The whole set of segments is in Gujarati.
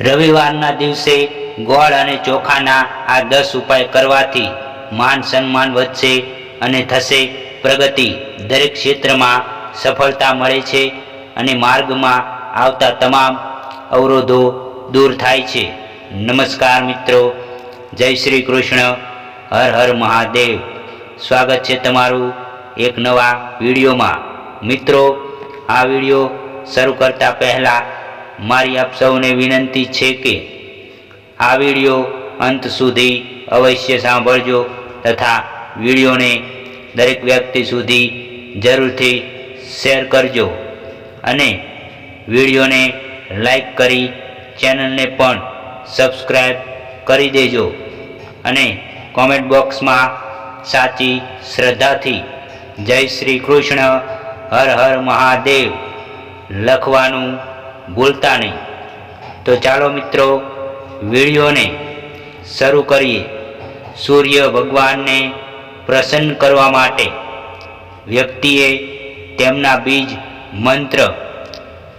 રવિવારના દિવસે ગોળ અને ચોખાના આ દસ ઉપાય કરવાથી માન સન્માન વધશે અને થશે પ્રગતિ. દરેક ક્ષેત્રમાં સફળતા મળે છે અને માર્ગમાં આવતા તમામ અવરોધો દૂર થાય છે. નમસ્કાર મિત્રો. જય શ્રી કૃષ્ણ. હર હર મહાદેવ. સ્વાગત છે તમારું એક નવા વિડીયોમાં. મિત્રો, આ વીડિયો શરૂ કરતા પહેલાં મારી આપ સૌને વિનંતી છે કે આ વીડિયો અંત સુધી અવશ્ય સાંભળજો તથા વિડીયોને દરેક વ્યક્તિ સુધી જરૂરથી શેર કરજો અને વિડીયોને લાઈક કરી ચેનલને પણ સબસ્ક્રાઈબ કરી દેજો અને કોમેન્ટ બોક્સમાં સાચી શ્રદ્ધાથી જય શ્રી કૃષ્ણ હર હર મહાદેવ લખવાનું ભૂલતા નહીં. તો ચાલો મિત્રો, વિડીયોને શરૂ કરીએ. સૂર્ય ભગવાનને પ્રસન્ન કરવા માટે વ્યક્તિએ તેમના બીજ મંત્ર,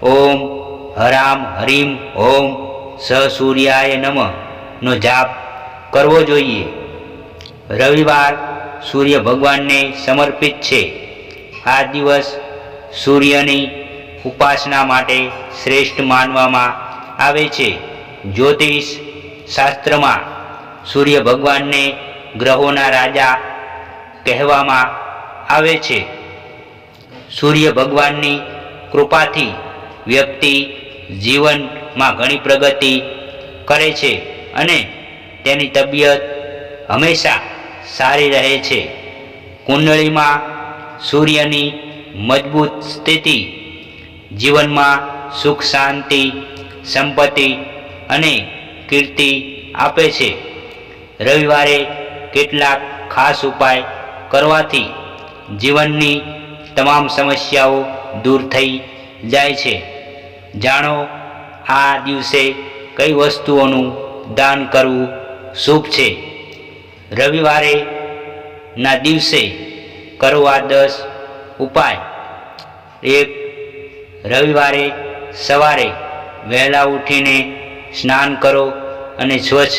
ઓમ હરામ હરીમ ઓમ સૂર્યાય નમ નો જાપ કરવો જોઈએ. રવિવાર સૂર્ય ભગવાનને સમર્પિત છે. આ દિવસ સૂર્યની ઉપાસના માટે શ્રેષ્ઠ માનવામાં આવે છે. જ્યોતિષ શાસ્ત્રમાં સૂર્ય ભગવાનને ગ્રહોના રાજા કહેવામાં આવે છે. સૂર્ય ભગવાનની કૃપાથી વ્યક્તિ જીવનમાં ઘણી પ્રગતિ કરે છે અને તેની તબિયત હંમેશા સારી રહે છે. કુંડળીમાં સૂર્યની મજબૂત સ્થિતિ જીવનમાં સુખ, શાંતિ, સંપત્તિ અને કીર્તિ આપે છે. રવિવારે કેટલાક ખાસ ઉપાય કરવાથી જીવનની તમામ સમસ્યાઓ દૂર થઈ જાય છે. જાણો, આ દિવસે કઈ વસ્તુઓનું દાન કરવું શુભ છે? રવિવારે ના દિવસે કરવા દસ ઉપાય. એક રવિવારે સવારે વહેલા ઉઠીને સ્નાન કરો અને સ્વચ્છ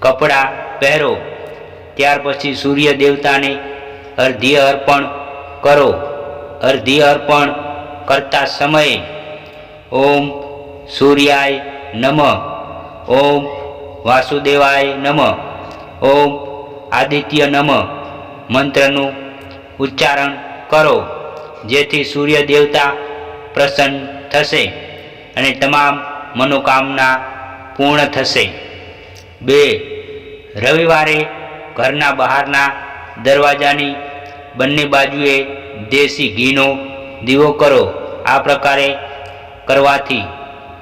કપડાં પહેરો. ત્યાર પછી સૂર્ય દેવતાને અર્ધ્ય અર્પણ કરો. અર્ધ્ય અર્પણ કરતા સમયે ઓમ સૂર્યાય નમ. ઓમ વાસુદેવાય નમ. ઓમ આદિત્ય નમ. મંત્રનું ઉચ્ચારણ કરો. જેથી સૂર્ય દેવતા પ્રસન્ન થશે અને તમામ મનોકામના પૂર્ણ થશે. બે, રવિવારે ઘરના બહારના દરવાજાની બંને બાજુએ દેશી ઘીનો દીવો કરો. આ પ્રકારે કરવાથી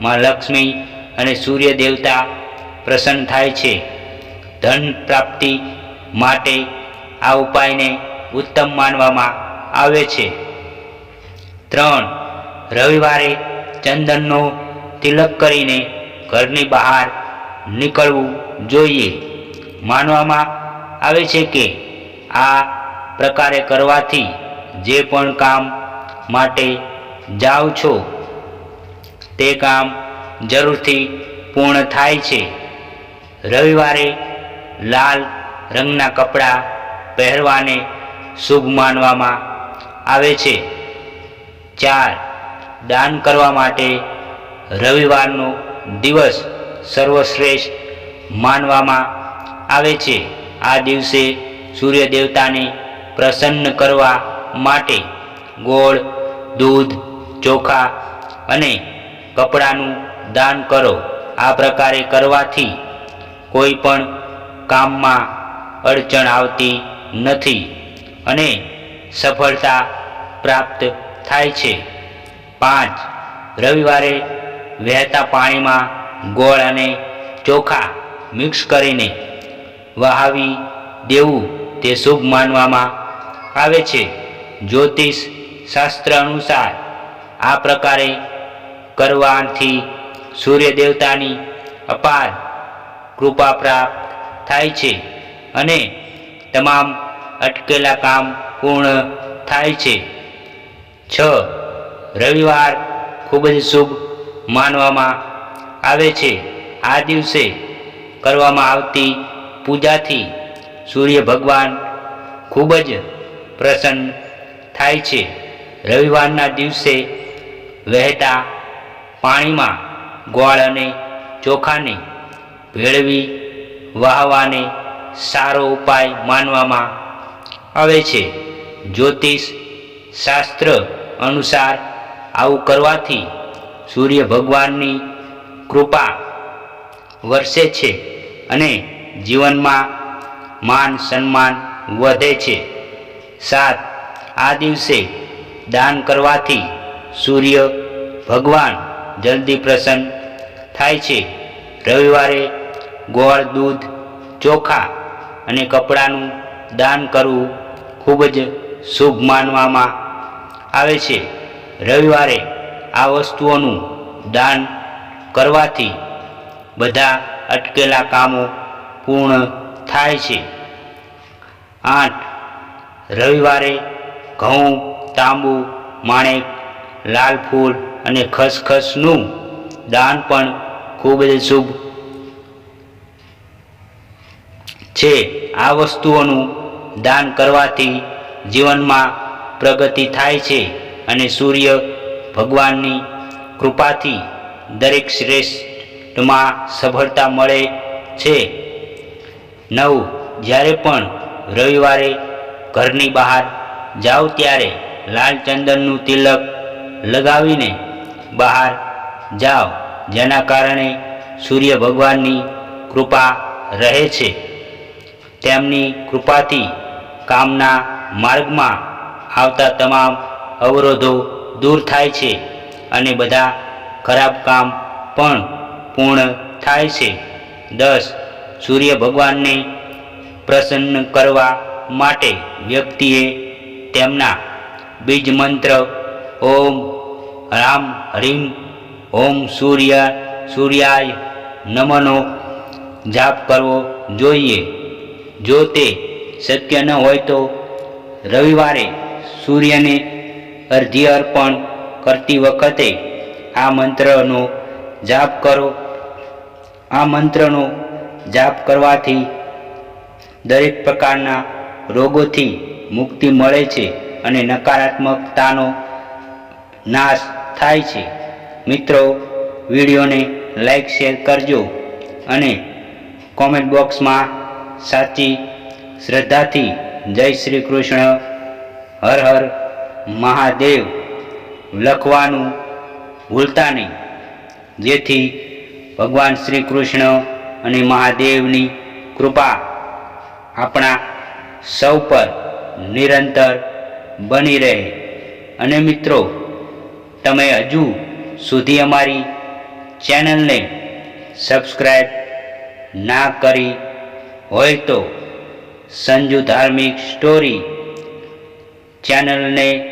મા લક્ષ્મી અને સૂર્ય દેવતા પ્રસન્ન થાય છે. ધન પ્રાપ્તિ માટે આ ઉપાયને ઉત્તમ માનવામાં આવે છે. ત્રણ રવિવારે ચંદનનો તિલક કરીને ઘરની બહાર નીકળવું જોઈએ. માનવામાં આવે છે કે આ પ્રકારે કરવાથી જે પણ કામ માટે જાઓ છો, તે કામ જરૂરથી પૂર્ણ થાય છે. રવિવારે લાલ રંગના કપડાં પહેરવાને શુભ માનવામાં આવે છે. ચાર દાન કરવા માટે રવિવારનો દિવસ સર્વશ્રેષ્ઠ માનવામાં આવે છે. આ દિવસે સૂર્ય દેવતાને પ્રસન્ન કરવા માટે ગોળ, દૂધ, ચોખા અને કપડાનું દાન કરો. આ પ્રકારે કરવાથી કોઈ પણ કામમાં અડચણ આવતી નથી અને સફળતા પ્રાપ્ત થાય છે. પાંચ. રવિવારે વહેતા પાણીમાં ગોળ અને ચોખા મિક્સ કરીને વહાવી દેવું તે શુભ માનવામાં આવે છે. જ્યોતિષ શાસ્ત્ર અનુસાર આ પ્રકારે કરવાથી સૂર્ય દેવતાની અપાર કૃપા પ્રાપ્ત થાય છે અને તમામ અટકેલા કામ પૂર્ણ થાય છે. છ. રવિવાર ખૂબ જ શુભ માનવામાં આવે છે. આ દિવસે કરવામાં આવતી પૂજાથી સૂર્ય ભગવાન ખૂબ જ પ્રસન્ન થાય છે. રવિવારના દિવસે વહેતા પાણીમાં ગોળ ચોખાને ભેળવી વાહવાને સારો ઉપાય માનવામાં આવે છે. જ્યોતિષ શાસ્ત્ર અનુસાર આવું કરવાથી સૂર્ય ભગવાનની કૃપા વરસે છે અને જીવનમાં માન સન્માન વધે છે. સાત, આ દિવસે દાન કરવાથી સૂર્ય ભગવાન જલ્દી પ્રસન્ન થાય છે. રવિવારે ગોળ, દૂધ, ચોખા અને કપડાનું દાન કરવું ખૂબ જ શુભ માનવામાં આવે છે. રવિવારે આ વસ્તુઓનું દાન કરવાથી બધા અટકેલા કામો પૂર્ણ થાય છે. આઠ, રવિવારે ઘઉં, તાંબુ, માણેક, લાલ ફૂલ અને ખસખસનું દાન પણ ખૂબ જ શુભ છે. આ વસ્તુઓનું દાન કરવાથી જીવનમાં પ્રગતિ થાય છે. અને સૂર્ય ભગવાનની કૃપાથી દરેક શ્રેષ્ઠમાં સફળતા મળે છે. નવ, જ્યારે પણ રવિવારે ઘરની બહાર જાઓ ત્યારે લાલ ચંદનનું તિલક લગાવીને બહાર જાઓ, જેના કારણે સૂર્ય ભગવાનની કૃપા રહે છે. તેમની કૃપાથી કામના માર્ગમાં આવતા તમામ અવરોધો દૂર થાય છે અને બધા ખરાબ કામ પણ પૂર્ણ થાય છે. દસ, સૂર્ય ભગવાનને પ્રસન્ન કરવા માટે વ્યક્તિએ તેમના બીજ મંત્ર ઓમ રામ હરીમ ઓમ સૂર્ય, સૂર્યાય નમનો જાપ કરવો જોઈએ. જો તે શક્ય ન હોય તો રવિવારે સૂર્યને અર્ધ્ય અર્પણ કરતી વખતે આ મંત્રનો જાપ કરો. આ મંત્રનો જાપ કરવાથી દરેક પ્રકારના રોગોથી મુક્તિ મળે છે અને નકારાત્મકતાનો નાશ થાય છે. મિત્રો, વિડીયોને લાઈક, શેર કરજો અને કોમેન્ટ બોક્સમાં સાચી શ્રદ્ધાથી જય શ્રી કૃષ્ણ. હર હર. મહાદેવ લખવાનું ભૂલતા નહીં. જેથી ભગવાન શ્રી કૃષ્ણ અને મહાદેવની કૃપા આપણા સૌ પર નિરંતર બની રહે. અને મિત્રો, તમે હજુ સુધી અમારી ચેનલને સબસ્ક્રાઈબ ના કરી હોય તો સંજુ ધાર્મિક સ્ટોરી ચેનલને